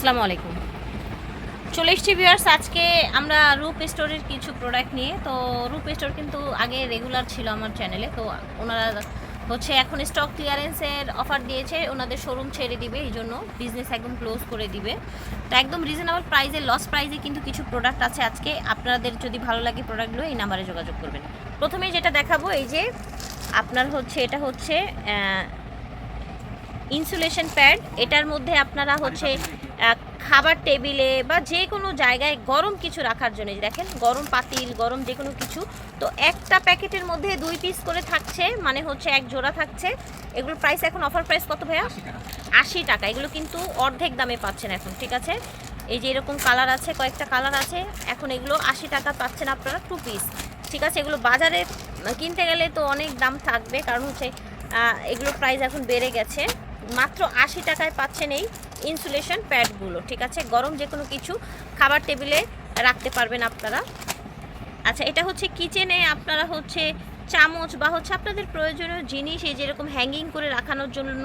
আসসালামু আলাইকুম। চলে এসছি ভিউয়ার্স আজকে আমরা রূপ স্টোরের কিছু প্রোডাক্ট নিয়ে। তো রূপ স্টোর কিন্তু আগে রেগুলার ছিল আমার চ্যানেলে তো ওনারা হচ্ছে এখন স্টক ক্লিয়ারেন্সের অফার দিয়েছে, ওনাদের শোরুম ছেড়ে দিবে, এই জন্য বিজনেস একদম ক্লোজ করে দিবে। তো একদম রিজনেবল প্রাইসে লস প্রাইসে কিন্তু কিছু প্রোডাক্ট আছে আজকে। আপনাদের যদি ভালো লাগে প্রোডাক্টগুলো এই নাম্বারে যোগাযোগ করবেন। প্রথমে যেটা দেখাবো, এই যে আপনার হচ্ছে, এটা হচ্ছে ইনসুলেশন প্যাড এটার মধ্যে আপনারা হচ্ছে খাবার টেবিলে বা যে কোনো জায়গায় গরম কিছু রাখার জন্য দেখেন গরম পাতিল গরম যে কোনো কিছু তো একটা প্যাকেটের মধ্যে দুই পিস করে থাকছে মানে হচ্ছে এক জোড়া থাকছে। এগুলোর প্রাইস এখন অফার প্রাইস কত ভাইয়া? আশি টাকা। এগুলো কিন্তু অর্ধেক দামে পাচ্ছেন এখন ঠিক আছে? এই যে এরকম কালার আছে কয়েকটা কালার আছে এখন এগুলো আশি টাকা পাচ্ছেন আপনারা টু পিস ঠিক আছে? এগুলো বাজারে কিনতে গেলে তো অনেক দাম থাকবে কারণ হচ্ছে আহ, এগুলোর প্রাইস এখন বেড়ে গেছে। মাত্র আশি টাকায় পাচ্ছেন এই ইনসুলেশন প্যাডগুলো ঠিক আছে? গরম যে কোনো কিছু খাবার টেবিলে রাখতে পারবেন আপনারা। আচ্ছা এটা হচ্ছে কিচেনে আপনারা হচ্ছে চামচ বা হচ্ছে আপনাদের প্রয়োজনীয় জিনিস এই যেরকম হ্যাঙ্গিং করে রাখানোর জন্য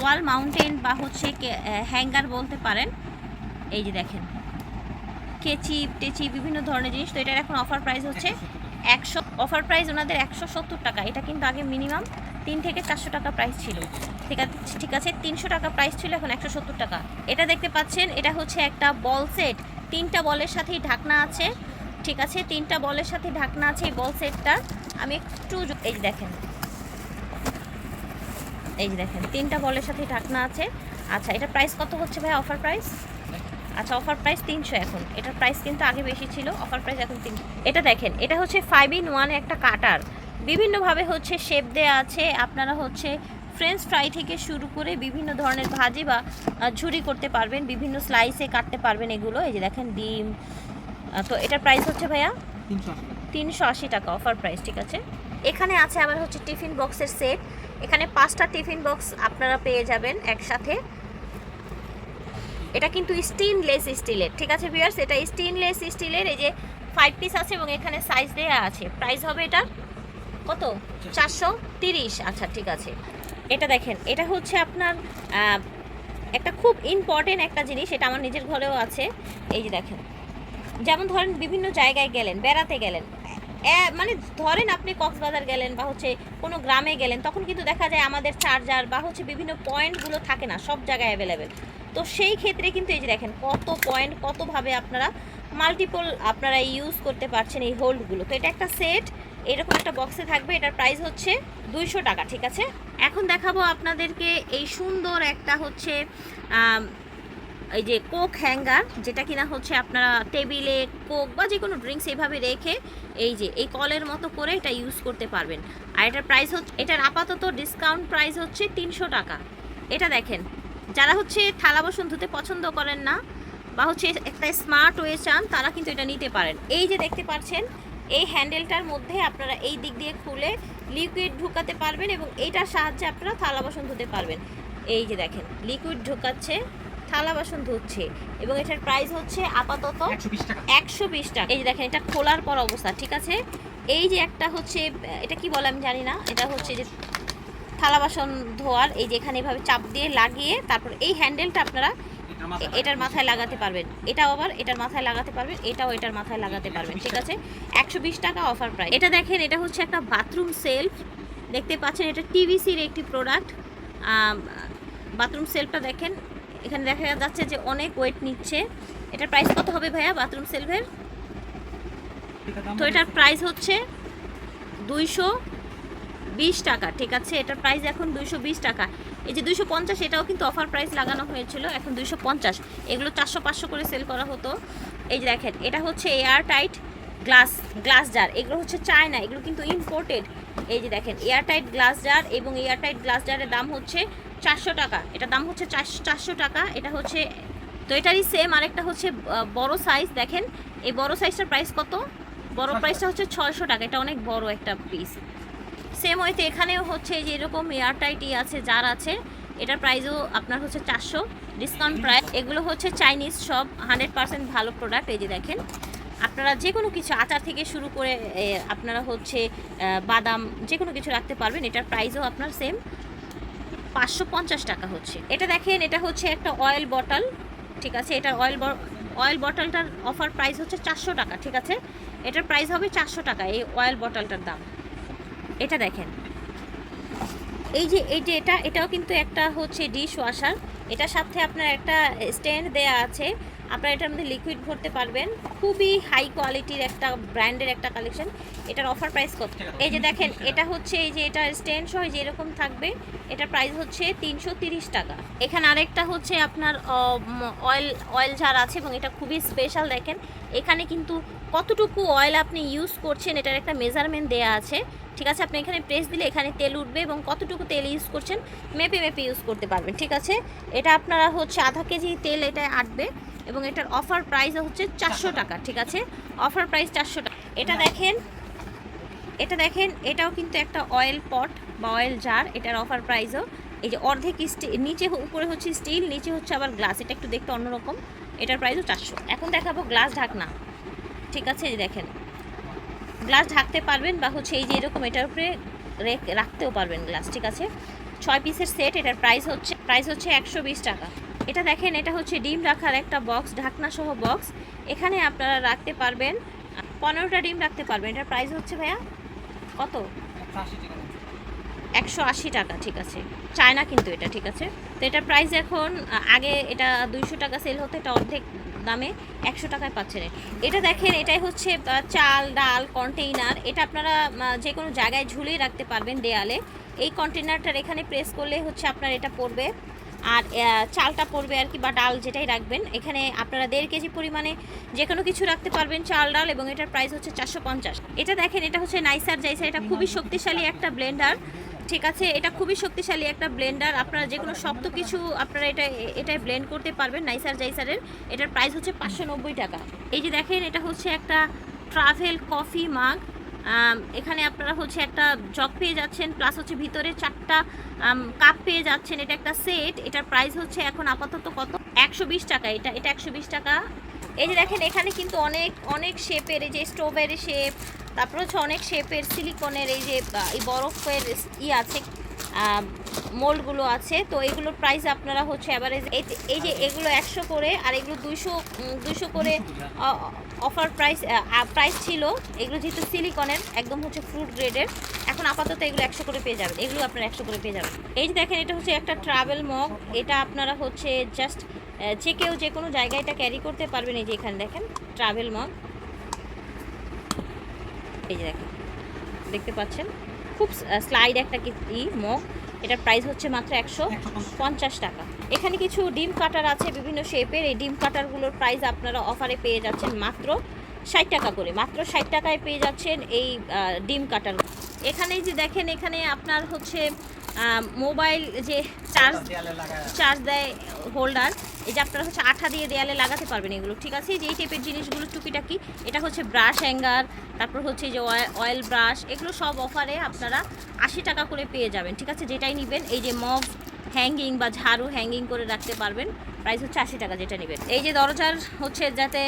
ওয়াল মাউন্টেন বা হচ্ছে হ্যাঙ্গার বলতে পারেন। এই যে দেখেন কেচি টেচি বিভিন্ন ধরনের জিনিস। তো এটার এখন অফার প্রাইস হচ্ছে একশো অফার প্রাইস ওনাদের একশো সত্তর টাকা। এটা কিন্তু আগে মিনিমাম তিন থেকে চারশো টাকা প্রাইস ছিল। ঠিক আছে ঠিক আছে, তিনশো টাকা প্রাইস ছিল, এখন একশো সত্তর টাকা। এটা দেখতে পাচ্ছেন, এটা হচ্ছে একটা বল সেট তিনটা বলের সাথেই ঢাকনা আছে। ঠিক আছে, তিনটা বলের সাথে ঢাকনা আছে এই বল সেটটা আমি একটু এই দেখেন। এই দেখেন, তিনটা বলের সাথে ঢাকনা আছে। আচ্ছা এটা প্রাইস কত হচ্ছে ভাই অফার প্রাইস আচ্ছা অফার প্রাইস তিনশো এখন। এটার প্রাইস কিন্তু আগে বেশি ছিল অফার প্রাইস এখন তিন এটা দেখেন এটা হচ্ছে ফাইভ ইন ওয়ানে একটা কাটার বিভিন্নভাবে হচ্ছে শেপ দেওয়া আছে আপনারা হচ্ছে ফ্রেঞ্চ ফ্রাই থেকে শুরু করে বিভিন্ন ধরনের ভাজি বা ঝুরি করতে পারবেন বিভিন্ন স্লাইসে কাটতে পারবেন এগুলো। এই যে দেখেন ডিম তো এটার প্রাইস হচ্ছে ভাইয়া? তিনশো আশি টাকা। অফার প্রাইস ঠিক আছে? এখানে আছে আবার হচ্ছে টিফিন বক্সের সেট এখানে পাঁচটা টিফিন বক্স আপনারা পেয়ে যাবেন একসাথে। এটা কিন্তু স্টিনলেস স্টিলের ঠিক আছে ভিউয়ার্স এটা স্টিনলেস স্টিলের এই যে ফাইভ পিস আছে এবং এখানে সাইজ দেওয়া আছে। প্রাইস হবে এটার কত? চারশো তিরিশ। আচ্ছা ঠিক আছে। এটা দেখেন, এটা হচ্ছে আপনার একটা খুব ইম্পর্টেন্ট একটা জিনিস, এটা আমার নিজের ঘরেও আছে। এই যে দেখেন, যেমন ধরেন বিভিন্ন জায়গায় গেলেন, বেড়াতে গেলেন মানে ধরেন আপনি কক্সবাজার গেলেন বা হচ্ছে কোনো গ্রামে গেলেন, তখন কিন্তু দেখা যায় আমাদের চার্জার বা হচ্ছে বিভিন্ন পয়েন্টগুলো থাকে না, সব জায়গায় অ্যাভেলেবেল তো সেই ক্ষেত্রে কিন্তু এই যে দেখেন কত পয়েন্ট কতভাবে আপনারা মাল্টিপল আপনারা ইউজ করতে পারছেন এই হোল্ডগুলো তো এটা একটা সেট এরকম একটা বক্সে থাকবে, এটার প্রাইস হচ্ছে দুইশো টাকা, ঠিক আছে? এখন দেখাবো আপনাদেরকে এই সুন্দর একটা হচ্ছে এই যে কোক হ্যাঙ্গার যেটা কিনা হচ্ছে আপনারা টেবিলে কোক বা যে কোনো ড্রিঙ্কস এইভাবে রেখে এই যে, এই কলের মতো করে এটা ইউজ করতে পারবেন। আর এটার প্রাইস হচ্ছে, এটার আপাতত ডিসকাউন্ট প্রাইস হচ্ছে তিনশো টাকা। এটা দেখেন যারা হচ্ছে থালা বাসন ধুতে পছন্দ করেন না বা হচ্ছে একটা স্মার্ট ওয়ে চান তারা কিন্তু এটা নিতে পারেন। এই যে দেখতে পাচ্ছেন এই হ্যান্ডেলটার মধ্যে আপনারা এই দিক দিয়ে খুলে লিকুইড ঢুকাতে পারবেন এবং এইটার সাহায্যে আপনারা থালা বাসন ধুতে পারবেন। এই যে দেখেন লিকুইড ঢুকাচ্ছে থালা বাসন ধুচ্ছে এবং এটার প্রাইস হচ্ছে আপাতত একশো বিশ টাকা। এই যে দেখেন এটা খোলার পর অবস্থা ঠিক আছে? এই যে একটা হচ্ছে এটা কি বলে আমি জানি না এটা হচ্ছে যে থালা বাসন ধোয়ার এই যে এখানে এভাবে চাপ দিয়ে লাগিয়ে তারপর এই হ্যান্ডেলটা আপনারা এটার মাথায় লাগাতে পারবেন। এটাও আবার এটার মাথায় লাগাতে পারবেন এটাও এটার মাথায় লাগাতে পারবেন। ঠিক আছে? একশো বিশ টাকা অফার প্রাইস। এটা দেখেন এটা হচ্ছে একটা বাথরুম সেলফ। দেখতে পাচ্ছেন এটা টিভিসির একটি প্রোডাক্ট। বাথরুম সেলফটা দেখেন এখানে দেখা যাচ্ছে যে অনেক ওয়েট নিচ্ছে। এটার প্রাইস কত হবে ভাইয়া বাথরুম সেলফের? তো এটার প্রাইস হচ্ছে দুইশো বিশ টাকা, ঠিক আছে? এটার প্রাইস এখন দুইশো বিশ টাকা। এই যে দুইশো পঞ্চাশ, এটাও কিন্তু অফার প্রাইস লাগানো হয়েছিল, এখন দুইশো পঞ্চাশ। এগুলো চারশো পাঁচশো করে সেল করা হতো। এই যে দেখেন, এটা হচ্ছে air tight glass glass jar এগুলো হচ্ছে চায়না এগুলো কিন্তু ইম্পোর্টেড এই যে দেখেন এয়ার টাইট গ্লাস জার এবং এয়ার টাইট গ্লাস জারের দাম হচ্ছে চারশো টাকা। এটার দাম হচ্ছে চারশো টাকা। এটা হচ্ছে, তো এটারই সেম আরেকটা হচ্ছে বড় সাইজ দেখেন। এই বড় সাইজটার প্রাইস কত? বড় প্রাইসটা হচ্ছে ছয়শো টাকা। এটা অনেক বড় একটা পিস সেম ওয়েতে এখানেও হচ্ছে যে এরকম এয়ারটাইটই আছে যার আছে এটার প্রাইসও আপনার হচ্ছে চারশো। ডিসকাউন্ট প্রাইস এগুলো হচ্ছে চাইনিজ সব হান্ড্রেড পার্সেন্ট ভালো প্রোডাক্ট এই যে দেখেন। আপনারা যে কোনো কিছু আচার থেকে শুরু করে আপনারা হচ্ছে বাদাম যে কোনো কিছু রাখতে পারবেন এটার প্রাইসও আপনার সেম পাঁচশো পঞ্চাশ টাকা হচ্ছে। এটা দেখেন এটা হচ্ছে একটা অয়েল বটল ঠিক আছে? এটার অয়েল অয়েল বটলটার অফার প্রাইস হচ্ছে চারশো টাকা ঠিক আছে? এটার প্রাইস হবে চারশো টাকা এই অয়েল বটলটার দাম। এটা দেখেন। এই যে এই যে এটা এটাও কিন্তু একটা হচ্ছে ডিশ ওয়াশার এটার সাথে আপনার একটা স্ট্যান্ড দেয়া আছে। আপনারা এটার মধ্যে লিকুইড ভরতে পারবেন। খুবই হাই কোয়ালিটির একটা ব্র্যান্ডের একটা কালেকশন এটার অফার প্রাইস কত? এই যে দেখেন এটা হচ্ছে এই যে এটা স্ট্যান্ড সহ যে এরকম থাকবে। এটার প্রাইস হচ্ছে তিনশো তিরিশ টাকা। এখানে আরেকটা হচ্ছে আপনার অয়েল অয়েল জার আছে এবং এটা খুবই স্পেশাল দেখেন। এখানে কিন্তু কতটুকু অয়েল আপনি ইউজ করছেন এটার একটা মেজারমেন্ট দেয়া আছে। ঠিক আছে? আপনি এখানে প্রেস দিলে এখানে তেল উঠবে এবং কতটুকু তেল ইউজ করছেন, মেপে মেপে ইউজ করতে পারবেন, ঠিক আছে? এটা আপনারা হচ্ছে আধা কেজি তেল এটা আটবে এবং এটার অফার প্রাইস হচ্ছে চারশো টাকা, ঠিক আছে? অফার প্রাইস চারশো টাকা। এটা দেখেন এটা দেখেন, এটাও কিন্তু একটা অয়েল পট বা অয়েল জার এটার অফার প্রাইসও এই যে অর্ধেক নিচে উপরে হচ্ছে স্টিল নিচে হচ্ছে আবার গ্লাস এটা একটু দেখতে অন্যরকম। এটার প্রাইসও চারশো। এখন দেখাবো গ্লাস ঢাকনা, ঠিক আছে? দেখেন গ্লাস ঢাকতে পারবেন বা হচ্ছে এই যে এরকম এটার উপরে রেখ- রাখতেও পারবেন গ্লাস, ঠিক আছে? ছয় পিসের সেট, এটার প্রাইস হচ্ছে প্রাইস হচ্ছে একশো বিশ টাকা। এটা দেখেন, এটা হচ্ছে ডিম রাখার একটা বক্স ঢাকনা সহ বক্স এখানে আপনারা রাখতে পারবেন, পনেরোটা ডিম রাখতে পারবেন। এটার প্রাইস হচ্ছে ভাইয়া কত? একশো আশি টাকা, ঠিক আছে। চায়না কিন্তু এটা, ঠিক আছে? তো এটার প্রাইস এখন আগে এটা দুইশো টাকা সেল হতো, এটা অর্ধেক দামে একশো টাকায় পাচ্ছেন। এটা দেখেন, এটাই হচ্ছে চাল, ডাল কন্টেইনার এটা আপনারা যে কোনো জায়গায় ঝুলিয়ে রাখতে পারবেন দেয়ালে। এই কন্টেইনারটার এখানে প্রেস করলে হচ্ছে আপনার এটা পড়বে। আর চালটা পড়বে আর কি, বা ডাল যেটাই রাখবেন। এখানে আপনারা দেড় কেজি পরিমাণে যে কোনো কিছু রাখতে পারবেন, চাল, ডাল, এবং এটার প্রাইস হচ্ছে চারশো পঞ্চাশ। এটা দেখেন, এটা হচ্ছে নাইসার জাইসার এটা খুবই শক্তিশালী একটা ব্লেন্ডার ঠিক আছে, এটা খুবই শক্তিশালী একটা ব্লেন্ডার আপনারা যে কোনো শক্ত কিছু আপনারা এটা এটাই ব্লেন্ড করতে পারবেন নাইসার জাইসারের এটার প্রাইস হচ্ছে পাঁচশো নব্বই টাকা। এই যে দেখেন, এটা হচ্ছে একটা ট্রাভেল কফি মাগ এখানে আপনারা হচ্ছে একটা জগ পেয়ে যাচ্ছেন প্লাস হচ্ছে ভিতরে চারটা কাপ পেয়ে যাচ্ছেন, এটা একটা সেট এটার প্রাইস হচ্ছে এখন আপাতত কত? একশো বিশ টাকা, এটা এটা একশো বিশ টাকা। এই যে দেখেন, এখানে কিন্তু অনেক অনেক শেপের এই যে স্ট্রবেরি শেপ তারপর হচ্ছে অনেক শেপের সিলিকনের এই যে এই বরফের ই আছে মোল্ডগুলো আছে। তো এগুলোর প্রাইস আপনারা হচ্ছে অ্যাভারেজ এই যে এগুলো একশো করে আর এগুলো দুইশো দুইশো করে অফার প্রাইস প্রাইস ছিল। এগুলো যেহেতু সিলিকনের, একদম হচ্ছে ফ্রুট গ্রেডের এখন আপাতত এগুলো একশো করে পেয়ে যাবেন। এগুলো আপনারা একশো করে পেয়ে যাবেন। এই যে দেখেন, এটা হচ্ছে একটা ট্রাভেল মগ এটা আপনারা হচ্ছে জাস্ট যে কেউ যে কোনো জায়গায় এটা ক্যারি করতে পারবেন। এই যে এখানে দেখেন ট্রাভেল মগ এই যে দেখেন দেখতে পাচ্ছেন? খুব স্লাইড একটা কি ই মগ। এটার প্রাইস হচ্ছে মাত্র একশো পঞ্চাশ। টাকা। এখানে কিছু ডিম কাটার আছে বিভিন্ন শেপের এই ডিম কাটারগুলোর প্রাইস আপনারা অফারে পেয়ে যাচ্ছেন মাত্র ষাট টাকা করে। মাত্র ষাট টাকায় পেয়ে যাচ্ছেন এই ডিম কাটার এখানে যে দেখেন এখানে আপনার হচ্ছে মোবাইল যে চার্জ চার্জ দেয় হোল্ডার এই যে আপনারা হচ্ছে আঠা দিয়ে দেয়ালে লাগাতে পারবেন এগুলো, ঠিক আছে? যে এই টাইপের জিনিসগুলো টুকিটাকি, এটা হচ্ছে ব্রাশ হ্যাঙ্গার, তারপর হচ্ছে যে অয়েল ব্রাশ এগুলো সব অফারে আপনারা আশি টাকা করে পেয়ে যাবেন, ঠিক আছে? যেটাই নেবেন, এই যে মগ হ্যাঙ্গিং বা ঝাড়ু হ্যাঙ্গিং করে রাখতে পারবেন। প্রাইস হচ্ছে আশি টাকা যেটা নেবেন। এই যে দরজার হচ্ছে যাতে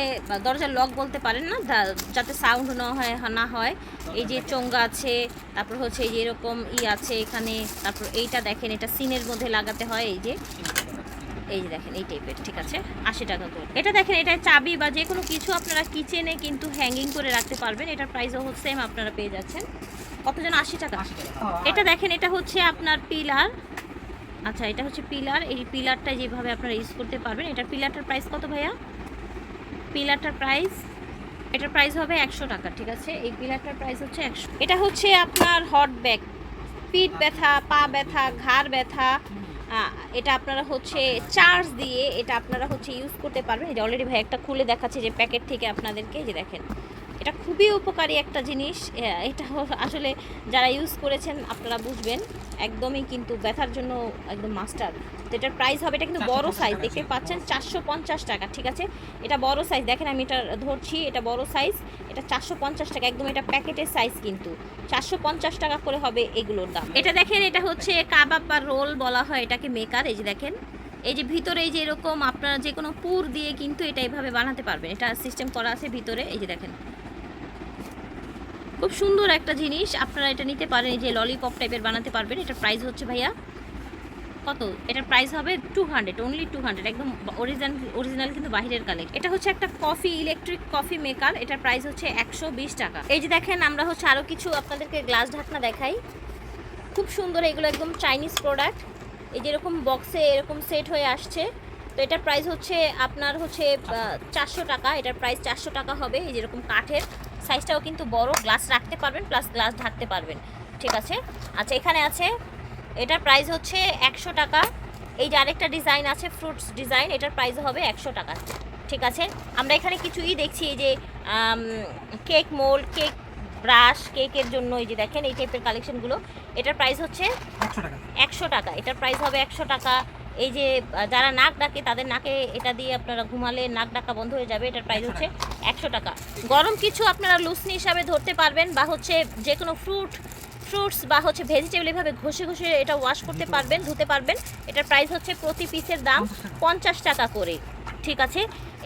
দরজার লক বলতে পারেন না যাতে সাউন্ড না হয় না হয়। এই যে চোঙ্গা আছে তারপর হচ্ছে এই যে এরকম ই আছে এখানে তারপর এইটা দেখেন এটা সিনের মধ্যে লাগাতে হয় এই যে। এই যে দেখেন এই টাইপের ঠিক আছে? আশি টাকা করে। এটা দেখেন এটা চাবি বা যে কোনো কিছু আপনারা কিচেনে কিন্তু হ্যাঙ্গিং করে রাখতে পারবেন। এটার প্রাইসও হচ্ছে সেম আপনারা পেয়ে যাচ্ছেন। কত যেন আশি টাকা। এটা দেখেন এটা হচ্ছে আপনার পিলার আচ্ছা এটা হচ্ছে পিলার। এই পিলারটা যেভাবে আপনারা ইউজ করতে পারবেন এটার পিলারটার প্রাইস কত ভাইয়া? পিলারটার প্রাইস এটার প্রাইস হবে একশো টাকা, ঠিক আছে? এই পিলারটার প্রাইস হচ্ছে একশো। এটা হচ্ছে আপনার হট ব্যাগ পিঠ ব্যথা, পা ব্যথা, ঘাড় ব্যথা এটা আপনারা হচ্ছে চার্জ দিয়ে এটা আপনারা হচ্ছে ইউজ করতে পারবেন। এই যে অলরেডি ভাই একটা খুলে দেখাচ্ছে যে প্যাকেট থেকে আপনাদেরকে যে দেখেন। এটা খুবই উপকারী একটা জিনিস। এটা আসলে যারা ইউজ করেছেন আপনারা বুঝবেন। একদমই কিন্তু ব্যথার জন্য একদম মাস্টার তো এটার প্রাইস হবে এটা কিন্তু বড় সাইজ দেখতে পাচ্ছেন চারশো পঞ্চাশ টাকা ঠিক আছে? এটা বড় সাইজ দেখেন আমি এটা ধরছি এটা বড় সাইজ এটা চারশো পঞ্চাশ টাকা একদম এটা প্যাকেটের সাইজ কিন্তু। চারশো পঞ্চাশ টাকা করে হবে এগুলোর দাম। এটা দেখেন এটা হচ্ছে কাবাব বা রোল বলা হয় এটাকে মেকার এই যে দেখেন এই যে ভিতরে এই যে এরকম আপনারা যে কোনো পুর দিয়ে কিন্তু এটা এইভাবে বানাতে পারবেন। এটা সিস্টেম করা আছে ভিতরে এই যে দেখেন। খুব সুন্দর একটা জিনিস। আপনারা এটা নিতে পারেন, এই যে ললিপপ টাইপের বানাতে পারবেন। এটার প্রাইস হচ্ছে ভাইয়া কত? এটার প্রাইস হবে two hundred only two hundred একদম অরিজিনাল অরিজিনাল কিন্তু বাহিরের কালেক্ট এটা হচ্ছে একটা কফি ইলেকট্রিক কফি মেকার এটার প্রাইস হচ্ছে একশো বিশ টাকা। এই যে দেখেন, আমরা হচ্ছে আরও কিছু আপনাদেরকে গ্লাস ঢাকনা দেখাই। খুব সুন্দর, এগুলো একদম চাইনিজ প্রোডাক্ট এই যেরকম বক্সে এরকম সেট হয়ে আসছে। তো এটার প্রাইস হচ্ছে আপনার হচ্ছে চারশো টাকা। এটার প্রাইস চারশো টাকা হবে, এই যেরকম কাঠের। সাইজটাও কিন্তু বড় গ্লাস রাখতে পারবেন প্লাস গ্লাস ঢাকতে পারবেন ঠিক আছে? আচ্ছা এখানে আছে এটার প্রাইস হচ্ছে একশো টাকা। এই যে আরেকটা ডিজাইন আছে ফ্রুটস ডিজাইন এটার প্রাইস হবে একশো টাকা ঠিক আছে? আমরা এখানে কিছুই দেখছি এই যে কেক মোল্ড কেক ব্রাশ কেকের জন্য এই যে দেখেন এই টাইপের কালেকশনগুলো এটার প্রাইস হচ্ছে একশো টাকা। একশো টাকা এটার প্রাইস হবে একশো টাকা। এই যে যারা নাক ডাকে তাদের নাকে এটা দিয়ে আপনারা ঘুমালে নাক ডাকা বন্ধ হয়ে যাবে এটার প্রাইস হচ্ছে একশো টাকা। গরম কিছু আপনারা লুসনি হিসাবে ধরতে পারবেন বা হচ্ছে যে কোনো ফ্রুট ফ্রুটস বা হচ্ছে ভেজিটেবল এভাবে ঘষে ঘষে এটা ওয়াশ করতে পারবেন ধুতে পারবেন। এটার প্রাইস হচ্ছে প্রতি পিসের দাম পঞ্চাশ টাকা করে ঠিক আছে?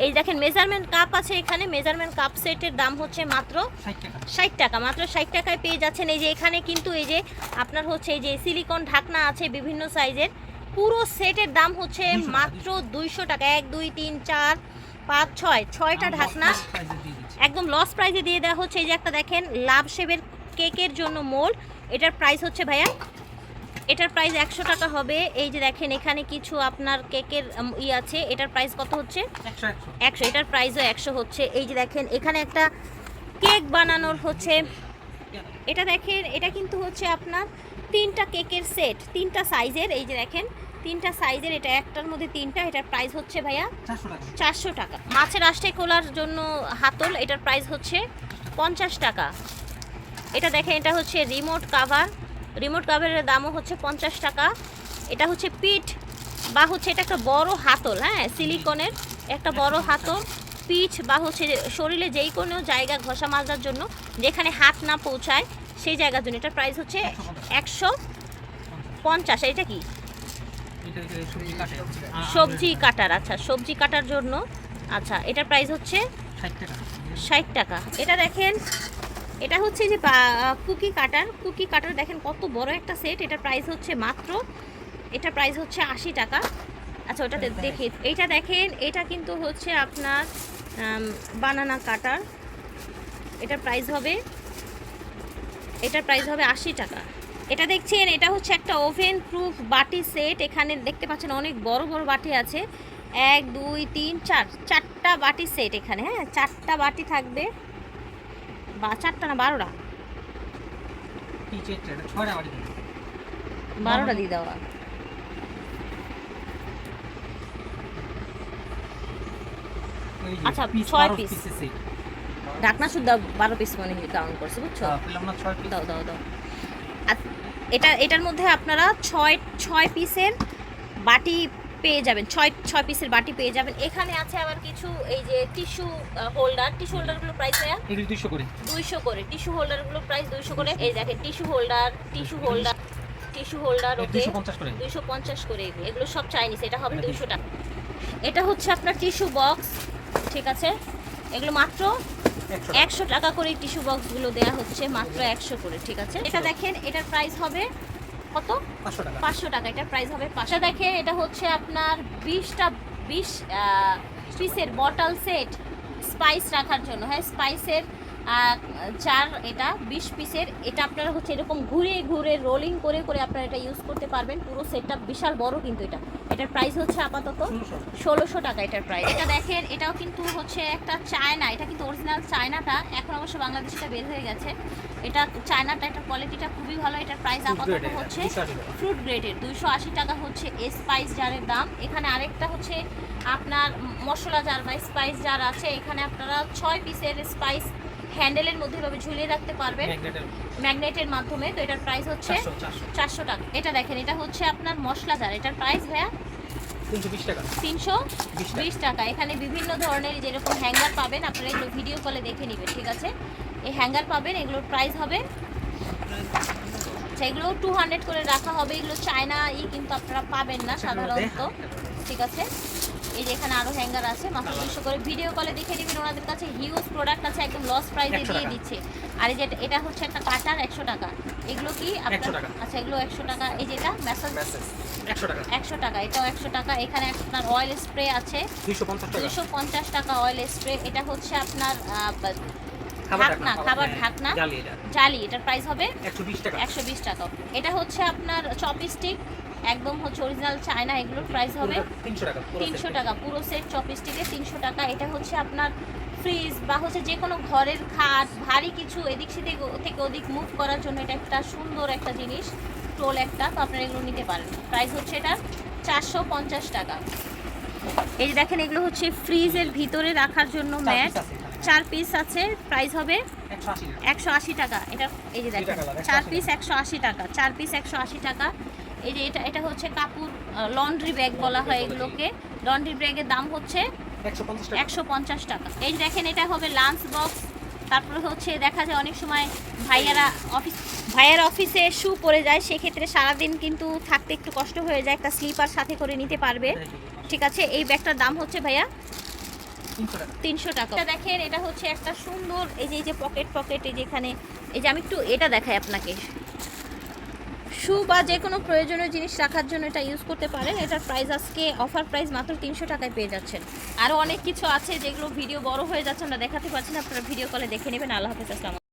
এই দেখেন মেজারমেন্ট কাপ আছে এখানে মেজারমেন্ট কাপ সেটের দাম হচ্ছে মাত্র ষাট টাকা। মাত্র ষাট টাকায় পেয়ে যাচ্ছেন। এই যে এখানে কিন্তু এই যে আপনার হচ্ছে এই যে সিলিকন ঢাকনা আছে বিভিন্ন সাইজের পুরো সেটের দাম হচ্ছে মাত্র দুইশো টাকা। এক দুই তিন চার পাঁচ ছয়। ছয়টা ঢাকনা একদম লস প্রাইসে দিয়ে দেওয়া হচ্ছে। এই যে একটা দেখেন লাভ শেপের কেকের জন্য মোল্ড এটার প্রাইস হচ্ছে ভাইয়া এটার প্রাইস একশো টাকা হবে। এই যে দেখেন এখানে কিছু আপনার কেকের ই আছে। এটার প্রাইস কত হচ্ছে? একশো এটার প্রাইসও একশো হচ্ছে। এই যে দেখেন এখানে একটা কেক বানানোর হচ্ছে। এটা দেখেন এটা কিন্তু হচ্ছে আপনার তিনটা কেকের সেট তিনটা সাইজের এই যে দেখেন তিনটা সাইজের এটা একটার মধ্যে তিনটা এটার প্রাইস হচ্ছে ভাইয়া চারশো টাকা। মাছের আষ্টে কোলার জন্য হাতল এটার প্রাইস হচ্ছে পঞ্চাশ টাকা। এটা দেখেন এটা হচ্ছে রিমোট কাভার রিমোট কাভারের দামও হচ্ছে পঞ্চাশ টাকা। এটা হচ্ছে পিঠ বা হচ্ছে এটা একটা বড় হাতল হ্যাঁ সিলিকনের একটা বড় হাতল। পিঠ বা হচ্ছে শরীরে যেই কোনো জায়গা ঘষা মাজার জন্য যেখানে হাত না পৌঁছায় সেই জায়গার জন্য এটার প্রাইস হচ্ছে একশো পঞ্চাশ। এটা কি? সবজি কাটার আচ্ছা সবজি কাটার জন্য আচ্ছা এটার প্রাইস হচ্ছে ষাট টাকা। এটা দেখেন এটা হচ্ছে যে কুকি কাটার কুকি কাটার দেখেন কত বড় একটা সেট এটার প্রাইস হচ্ছে মাত্র এটা প্রাইস হচ্ছে আশি টাকা। আচ্ছা ওটা দেখি এইটা দেখেন এটা কিন্তু হচ্ছে আপনার বানানা কাটার। এটার প্রাইস হবে এটার প্রাইস হবে আশি টাকা। এটা দেখছেন এটা হচ্ছে একটা ওভেন প্রুফ বাটি সেট। এখানে দেখতে পাচ্ছেন অনেক বড় বড় বাটি আছে। এক দুই তিন চার চারটা বাটি সেট এখানে হ্যাঁ? চারটা বাটি থাকবে। বা চারটা না বারোটা? বারোটা দিয়ে দেওয়া। আচ্ছা, ছয় পিস ঢাকনা শুদ্ধ বারো পিস মনে হয় কাউন্ট করছে বুঝছ? piece? দাও দাও দাও। এটা এটার মধ্যে আপনারা ছয় ছয় পিসের বাটি পেয়ে যাবেন ছয় ছয় পিসের বাটি পেয়ে যাবেন। এখানে আছে আবার কিছু এই যে টিস্যু হোল্ডার। টিস্যু হোল্ডারগুলো প্রাইস দেয়া দুইশো করে। দুইশো করে। টিস্যু হোল্ডারগুলো প্রাইস দুইশো করে। এই দেখেন tissue holder tissue holder tissue holder okay. দুইশো পঞ্চাশ করে। এগুলো। সব চাইনিজ এটা হবে দুইশো টাকা। এটা হচ্ছে আপনার টিস্যু বক্স ঠিক আছে? এগুলো মাত্র একশো টাকা। করে টিস্যু বক্সগুলো দেওয়া হচ্ছে মাত্র একশো করে ঠিক আছে? এটা দেখেন এটার প্রাইস হবে কত? পাঁচশো টাকা। পাঁচশো টাকা এটার প্রাইস হবে পাঁচশো দেখেন এটা হচ্ছে আপনার বিশটা বিশ পিসের বটল সেট স্পাইস রাখার জন্য। হ্যাঁ স্পাইসের চার এটা বিশ পিসের এটা আপনারা হচ্ছে এরকম ঘুরে ঘুরে রোলিং করে করে আপনারা এটা ইউজ করতে পারবেন। পুরো সেটটা বিশাল বড় কিন্তু এটা। এটার প্রাইস হচ্ছে আপাতত ষোলোশো টাকা এটার প্রাইস এটা দেখেন এটাও কিন্তু হচ্ছে একটা চায়না এটা কিন্তু অরিজিনাল চায়নাটা। এখন অবশ্য বাংলাদেশটা বের হয়ে গেছে। এটা চায়নাটা এটার কোয়ালিটিটা খুবই ভালো। এটার প্রাইস আপাতত হচ্ছে ফ্রুট গ্রেডের দুইশো আশি টাকা হচ্ছে স্পাইস জারের দাম। এখানে আরেকটা হচ্ছে আপনার মশলা জার বা স্পাইস জার আছে। এখানে আপনারা ছয় পিসের স্পাইস হ্যান্ডেলের মধ্যে এভাবে ঝুলিয়ে রাখতে পারবেন। ম্যাগনেটের মাধ্যমে তো এটার প্রাইস হচ্ছে চারশো টাকা। এটা দেখেন এটা হচ্ছে আপনার মশলা জার। এটার প্রাইস ভাইয়া তিনশো বিশ টাকা। বিশ এখানে বিভিন্ন ধরনের যেরকম হ্যাঙ্গার পাবেন আপনারা এগুলো ভিডিও কলে দেখে নেবেন ঠিক আছে? এই হ্যাঙ্গার পাবেন এগুলোর প্রাইস হবে আচ্ছা এগুলো টু হান্ড্রেড করে রাখা হবে। এগুলো চায়না ই কিন্তু আপনারা পাবেন না সাধারণত। ঠিক আছে? এই যে এখানে আরও হ্যাঙ্গার আছে মাত্র দুশো করে ভিডিও কলে দেখে নেবেন। ওনাদের কাছে হিউজ প্রোডাক্ট আছে একদম লস প্রাইসে দিয়ে দিচ্ছে। আর এই যে এটা- হচ্ছে একটা কাটার একশো টাকা। এগুলো কি আপনার আচ্ছা এগুলো একশো টাকা। এই যেটা ম্যাসাজ একশো টাকা। এটাও একশো টাকা। এখানে আপনার অয়েল স্প্রে আছে। দুশো পঞ্চাশ টাকা। অয়েল স্প্রে এটা হচ্ছে আপনার ঢাকনা, খাবার ঢাকনা। জালি এটার প্রাইস হবে একশো বিশ টাকা। একশো বিশ টাকা। এটা হচ্ছে আপনার চপস্টিক একদম হচ্ছে অরিজিনাল চায়না এগুলোর প্রাইস হবে তিনশো টাকা পুরো সেট চপস্টিকে তিনশো টাকা। এটা হচ্ছে আপনার ফ্রিজ বা হচ্ছে যে কোনো ঘরের খাট ভারী কিছু এদিক সেদিক থেকে ওদিক মুভ করার জন্য এটা একটা সুন্দর একটা জিনিস টোল একটা তো আপনারা এগুলো নিতে পারেন। প্রাইস হচ্ছে এটা চারশো পঞ্চাশ টাকা। এই যে দেখেন এগুলো হচ্ছে ফ্রিজের ভিতরে রাখার জন্য ম্যাট। চার পিস আছে প্রাইস হবে একশো আশি টাকা। এটা এই যে দেখেন দুইটা colour, 180 চার পিস একশো আশি টাকা। চার পিস একশো আশি টাকা। এই যে এটা এটা হচ্ছে কাপড় লন্ড্রি ব্যাগ বলা হয় এগুলোকে। লন্ড্রি ব্যাগের দাম হচ্ছে একশো পঞ্চাশ টাকা। এই দেখেন এটা হবে লাঞ্চ বক্স তারপরে হচ্ছে দেখা যায় অনেক সময় ভাইয়ারা অফিস ভাইয়ার অফিসে শু পরে যায় সেক্ষেত্রে সারাদিন কিন্তু থাকতে একটু কষ্ট হয়ে যায় একটা স্লিপার সাথে করে নিতে পারবে। ঠিক আছে এই ব্যাগটার দাম হচ্ছে ভাইয়া তিনশো টাকা। এটা দেখেন এটা হচ্ছে একটা সুন্দর এই যে এই যে পকেট পকেট এই যে এখানে এই যে আমি একটু এটা দেখাই আপনাকে। শু বা যে কোনো প্রয়োজনীয় জিনিস রাখার জন্য এটা ইউজ করতে পারেন। এটার প্রাইস আজকে অফার প্রাইস মাত্র তিনশো টাকায় পেয়ে যাচ্ছেন। আরও অনেক কিছু আছে যেগুলো ভিডিও বড় হয়ে যাচ্ছে, আমরা দেখাতে পারছি না। আপনারা ভিডিও কলে দেখে নেবেন। আল্লাহ হাফেজ, আসসালাম